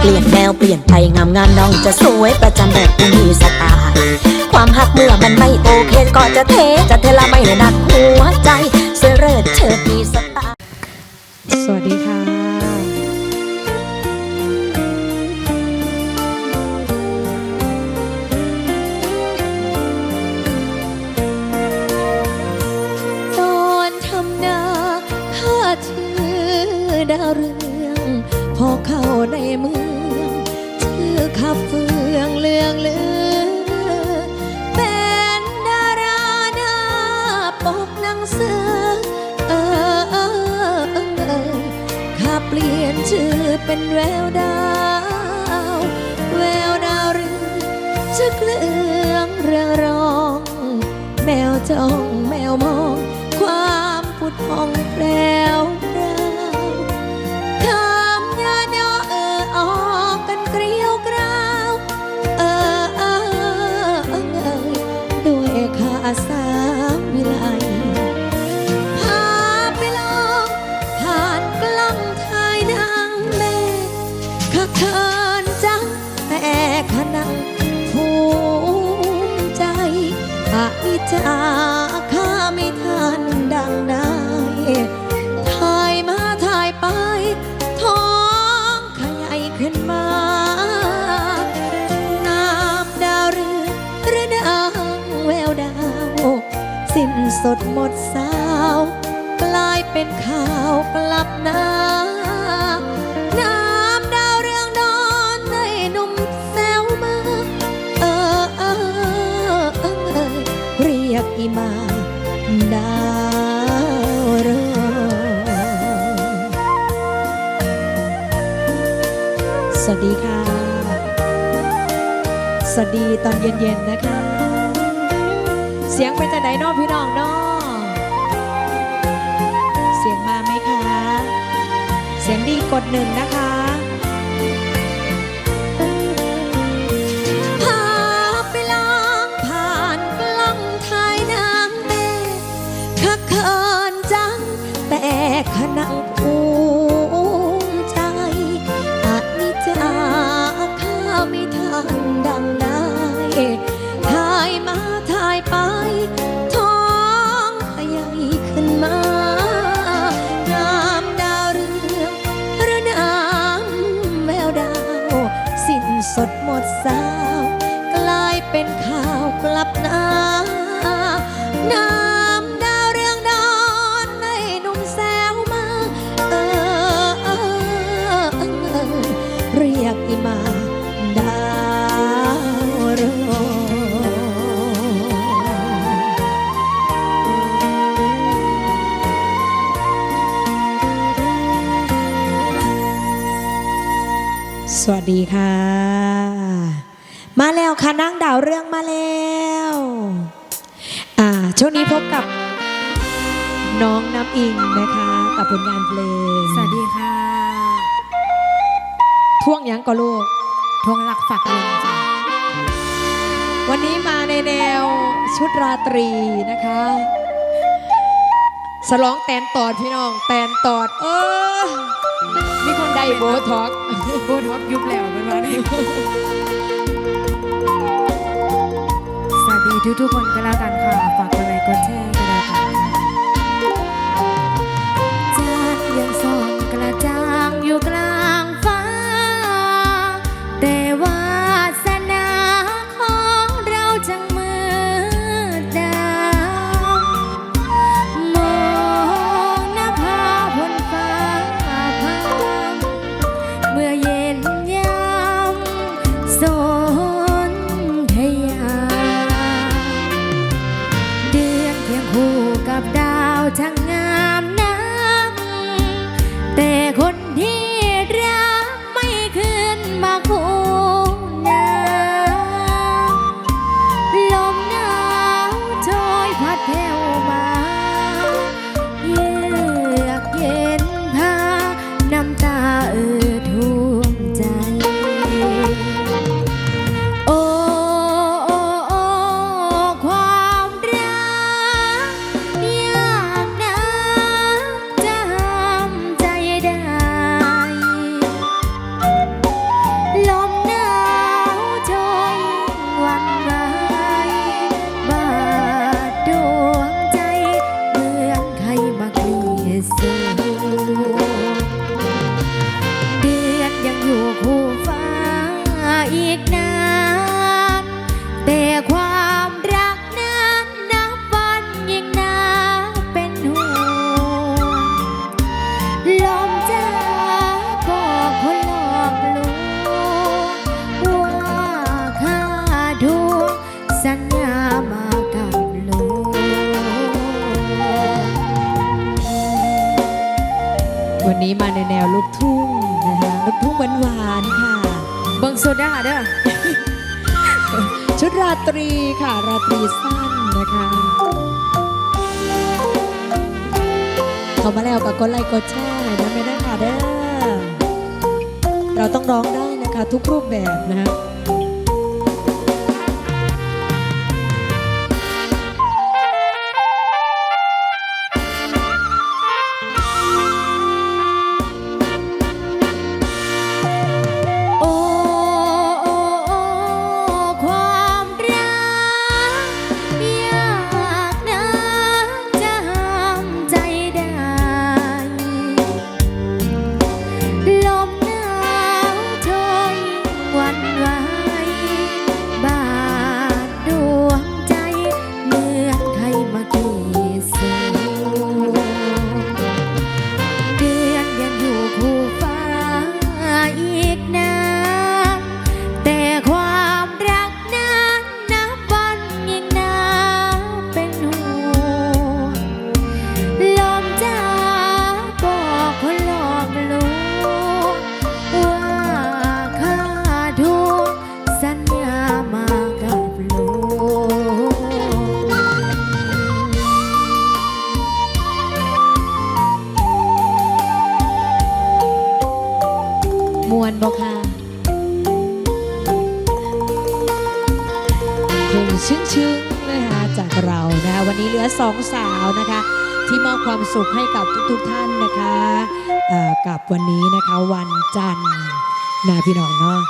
เปลี่ยนแนวเปลี่ยนไปงามงามน้องจะสวยประจำแบบมีสไตล์ความหักเมื่อมันไม่โอเคก็จะเทจะเทละไม่ได้หนักหัวใจเสยเริดเชิดมีสไตล์สวัสดีค่ะตอนทำนาข้าชื่อดาวเรืองพอเข้าในเมืองชื่อ ขับเฟืองเลืองเลือ เป็นดาราหน้าปกหนังสือเออเออเออเออข้าเปลี่ยนชื่อเป็นแววดาว แววดาวเรืองจะเลืองเรืองรอง แมวจ้องแมวมอง ความผุดพองแปลว วิจาข้าไม่ทันดังได้ถ่ายมาถ่ายไป ท้องขยายขึ้นมางามดาวเรืองระดังแววดาว สิ้นสดหมดสาว กลายเป็นข่าวกลับหน้า วัสดีค่ะ สวัสดีตอนเย็นๆนะคะ เสียงเป็นจากไหนเนอพี่น้องเนอเสียงมาไหมคะ เสียงดีกดหนึ่งนะคะ ดีค่ะ มาแล้วค่ะนั่งดาวเรื่องมาแล้วอ่าช่วงนี้พบกับน้องน้ำอิงนะคะ กับผลงานเพลงสวัสดีค่ะท่วงหยังก็ลูกทวงหลักฝักลงจ้ะวันนี้มาในแนวชุดราตรีนะคะสลองแตนตอดพี่น้องแตนตอดเออ มีคนใดโบท็อกซ์โบทวบยุบแล้วเป็นวันนี้สวัสดีทุกๆคนก็แล้วกันค่ะ ฝากกดไลค์กดแชร์ก็แล้วกันจันทร์ยังส่องกระจ่างอยู่กลาง ได้นะคะทุกรูปแบบนะ เรานะคะวันนี้เหลือสองสาวนะคะ ที่มอบความสุขให้กับทุกๆท่านนะคะเอ่อกับวันนี้นะคะวันจันทร์นะพี่น้องเนาะ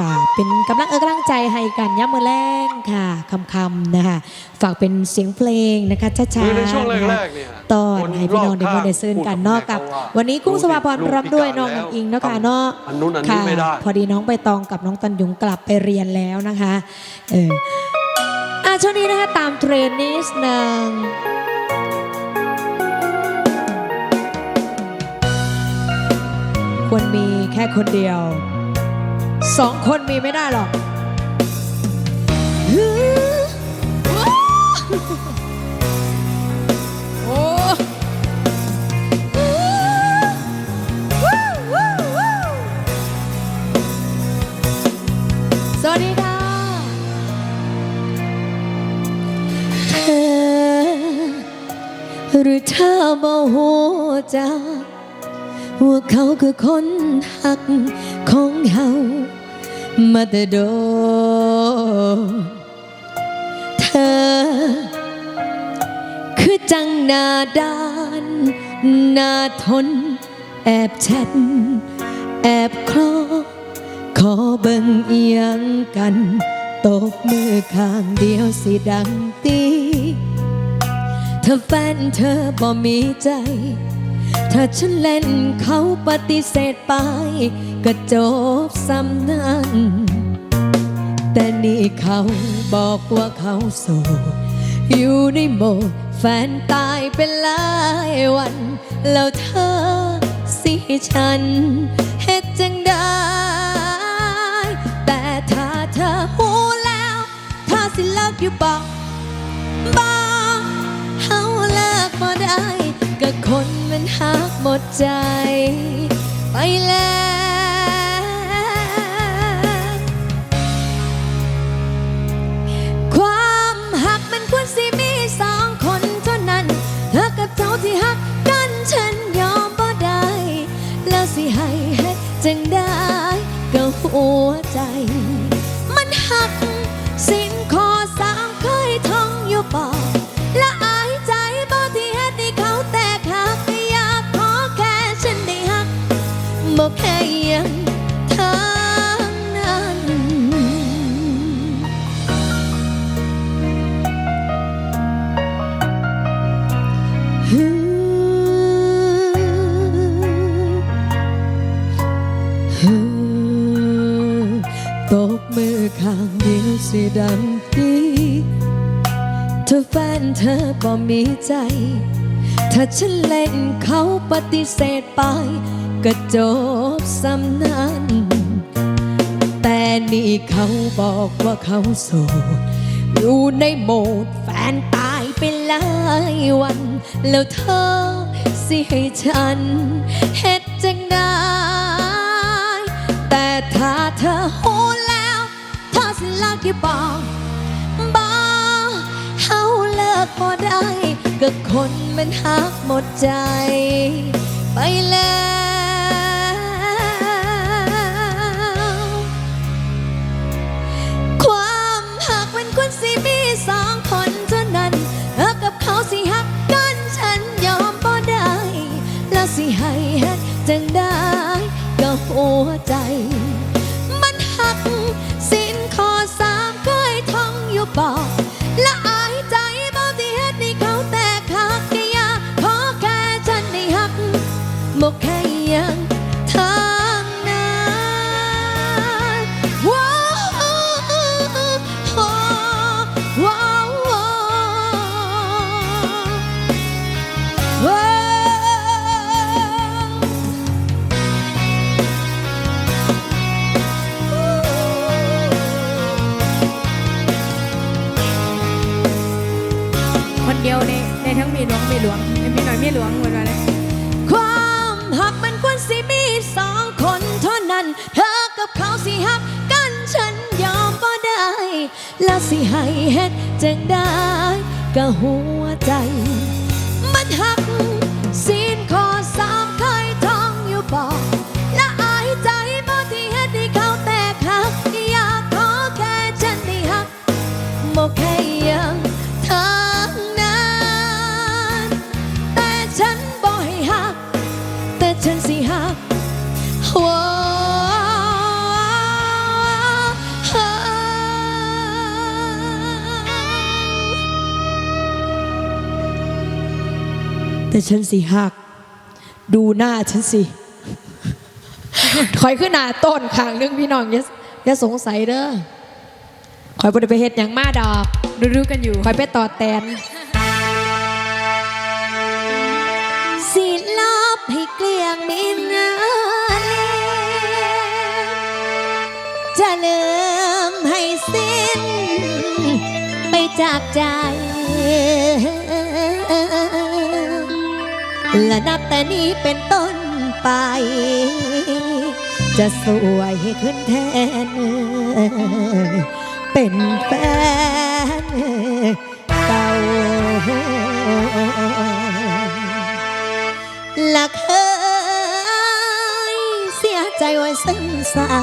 กับเป็นกำลังเออกำลังใจให้กันย่ำมือแรงค่ะคำๆนะคะฝากเป็นเสียงเพลงนะคะช้าคือๆในช่วงนะคะแรกๆเนี่ยตอนให้พี่น้องได้มาได้ซื้นกันเนอกกับ วันนี้กุ้งสวาพรรับด้วยน้องน้ำอิงเนาะค่ะเนาะอันนู้นอันนี้ค่ะไม่ได้พอดีน้องใบตองกับน้องตันยุงกลับไปเรียนแล้วนะคะเอออ่ะช่วงนี้นะคะตามเทรนนิสหนึ่งควรมีแค่คนเดียว สองคนมีไม่ได้หรอก หรือเธอบ่หัวใจกว่าเขาคือคนหักของเฮามาแต่โดเธอ คือจังหนาดานหนาทน แอบแชทแอบคลอขอเบิ่งเอียงกันตบมือข้างเดียวสิดังตี เธอแฟนเธอบ่มีใจ ถ้าฉันเล่นเขาปฏิเสธไป ก็จบซ้ำนั้นแต่นี่เขาบอกว่าเขาโสดอยู่ในโหมดแฟนตายเป็นหลายวัน แล้วเธอสิฉันเฮ็ดจังได้ คนมันหักหมดใจ ไปแล้ว ความหักมันควรสิมีสองคนเท่านั้น เธอกับเจ้าที่หักกันฉันยอมบ่ได้ แล้วสิให้เฮ็ดจังได้ ก็มีใจ ถ้าฉันเล่นเขาปฏิเสธไป ก็จบสำนันแต่นี่เขาบอกว่าเขาโสด อยู่ในโหมดแฟนตายไปหลายวัน แล้วเธอสิให้ฉันเฮ็ดจังได้แต่ถ้าเธอโหูแล้ว เธอสิลากี่บอก ก็คนมันหักหมดใจ ไปแล้ว ความหักมันควรสิมีสองคนเท่านั้นเธอกับเขาสิหักกันฉันยอมบ่ได้ แล้วสิให้เฮ็ดจังได้ก็หัวใจ แล้วสิให้เฮ็ดจังได้ก็หัวใจ มันหักสิ ฉันสิหัก ดูหน้าฉันสิคอยขึ้นหน้าต้นข้างนึงพี่น้องอย่าอย่าสงสัยเด้อคอยบ่ได้ไปเฮ็ดหยังมาดอกรู้ๆกันอยู่ คอยไปต่อแตน สิลบให้เกลี้ยงมินนาจะลืมให้สิ้น ไปจากใจ และนับแต่นี้เป็นต้นไป จะสวยขึ้นแทน เป็นแฟนเก่าละเคยเสียใจไว้ซึ้งเศร้า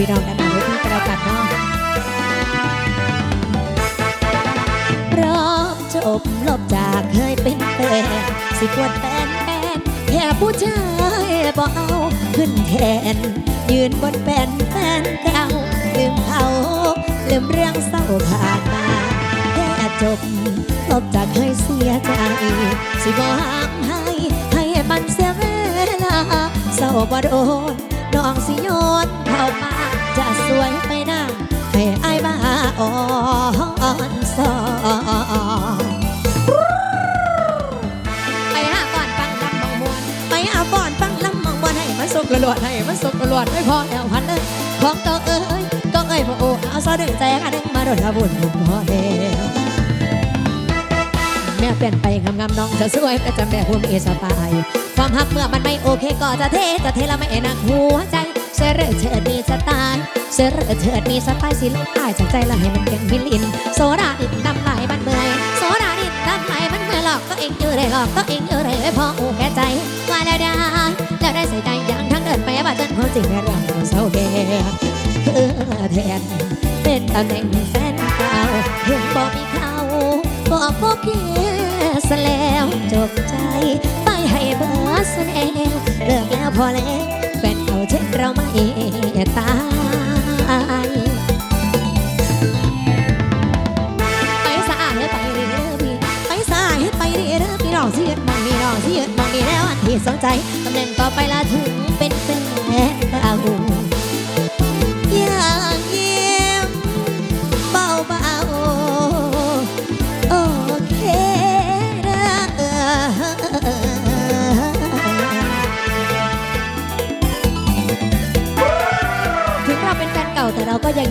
พี่น้องกันหน่อยพี่กระกันเนาะพร้อมจบลบจากเคยเป็นแฟนสิปวดแฟนแฟนแค่ผู้ชายบ่เอาขึ้นแทน ยืนบนแฟนแฟนเก่าลืมเขาลืมเรื่องเศร้าผ่านมาแค่จบลบจากเคยเสียใจ สิบ่ห้ามให้ให้มันเสียเวลาเศร้าบ่โดนน้องสิโยนเข้ามา สวยไปหน้าให้อายมาอ่อนสอนไปหาก่อนฟังลำมองมวนไปหาก่อนฟังลำมองมวนให้มันสุกกระลวดให้มันสุกกระลวดไม่พอแล้วพันเลยของก่าเอ้ยก็เอ้ยพอโอ้เอาซอดึงใจกันดึงมาโดนทบุญบุญพอแล้วแม่เปลี่ยนไปงามๆน้องจะสวยแต่จะแม่หัวมีสไตล์ความหักเมื่อมันไม่โอเคก็จะเทจะเทแล้วไม่หนักหัวใจ เสรเชิดมีสไตล์เสรเชิดมีสไตล์สิลูกอายจากใจละให้มันยังมิลิน โซดาดินดำไหลมันเมื่อยโซดาดินดำไหลมันเมื่อยหลอกก็เองอยู่ได้หลอกก็เองอยู่ได้ไม่พออูแก่ใจว่าแล้วได้แล้วได้ใส่ใจอย่างทั้งเดินไปบาดจนควจริงในเรื่องเศร้าแก่คือแทนเป็นตำแหน่งแฟนเก่าเห็นบอกมีเขาบอกโอเคซะแล้วจบใจไปให้เบอร์สแนวเลิกแล้วพอแล้ว แฟนเขาเช่นเราไม่ตายไปสะอาดให้ไปเรื่อยพี่ไปสะอาดให้ไปเรื่อยพี่น้องเสียดมองนี่น้องเสียดมองมีแล้วอันที่สนใจตำแหน่งต่อไปละถึงเป็นเป็น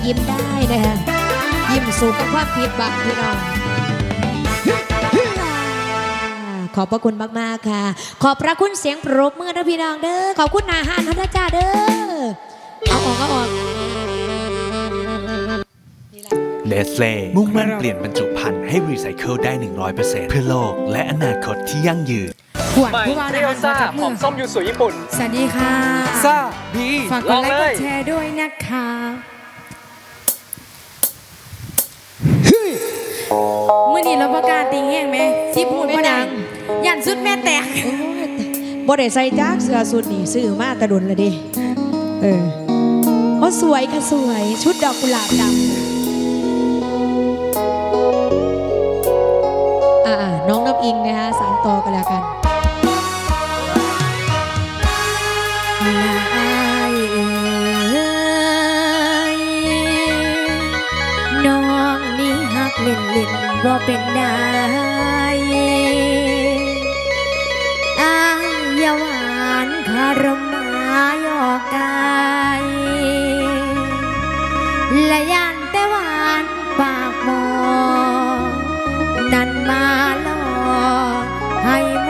ยิ้มได้นะคะยิ้มสู่กับความผิดบังพี่น้องขอบพระคุณมาก ๆ ค่ะ ขอบพระคุณเสียงปรบมือนะพี่น้องเด้อ ขอบคุณนาหารพัฒจ้าเด้อ เอาออกเอาออกเนสเล่มุ่งมั่นเปลี่ยนบรรจุภัณฑ์ให้รีไซเคิลได้ 100%เพื่อโลก และอนาคตที่ยั่งยืนขวดผู้ว่าเรียวซ่าหมือมส้มยูสุญี่ปุ่น สวัสดีค่ะซาบีฝากกลดองไลค์เลกยดแชร์ด้วยนะคะ มื่อนี้เราประกล้าศติงแห้งไหมที่พูดบ่ดังยันสุดแม่แตกโอ้ยบ่ได้ใส่จักเสื้อสุดนี่ซื้อมาแตะดุนละดิเออโอ้สวยค่ะสวย ชุดดอกกุหลาบดำอ่าๆน้องน้ำอิงนะคะสานต่อกันแล้วกัน เล่นเล่นบ่เป็นได้อายอาหวานคารมายอกกายและยันแต่หวานปากหมอ นั่นมาหลอให้หม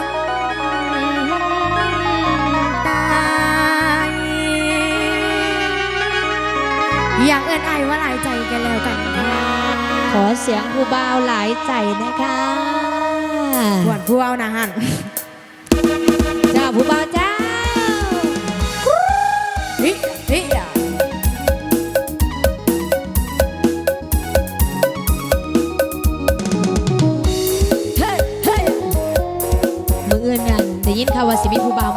ดตายอยากเอิ้นไอายว่าหลายใจกันแล้วกัน ขอเสียงผู้บ่าวหลายใจนะคะหวนผู้เอานะฮันเจ้าผู้บ่าวเจ้าเฮ้ยเฮ้ยเฮ้ยเฮ้ยมืออื่นนั่นได้ยินข่าวว่าสิมีผู้บ่าว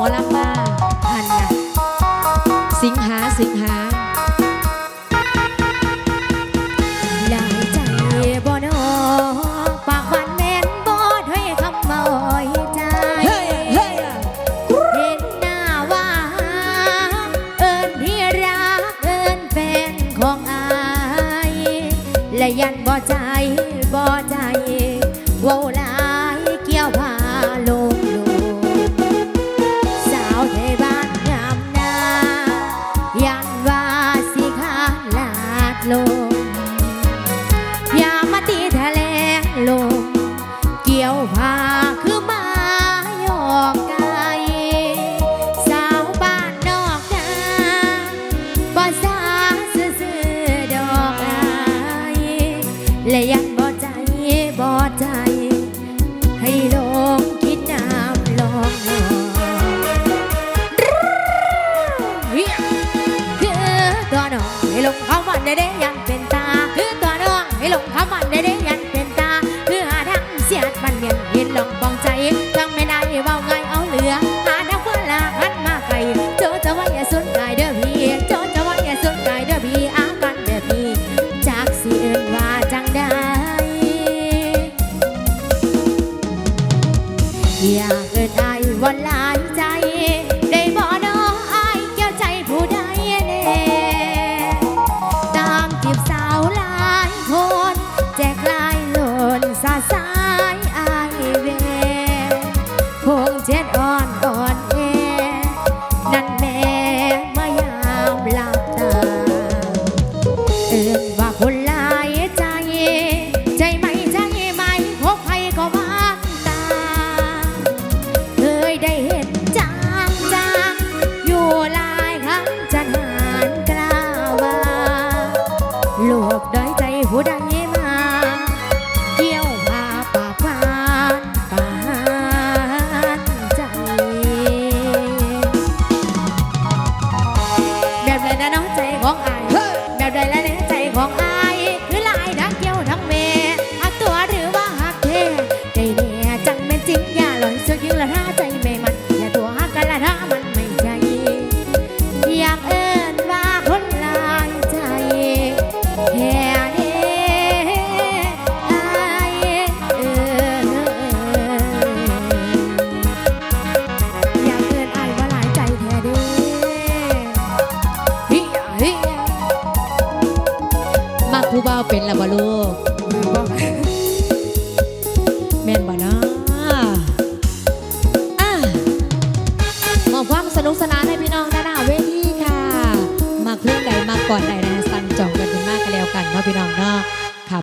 น้องให้ลงเขามันได้ได้ 他在。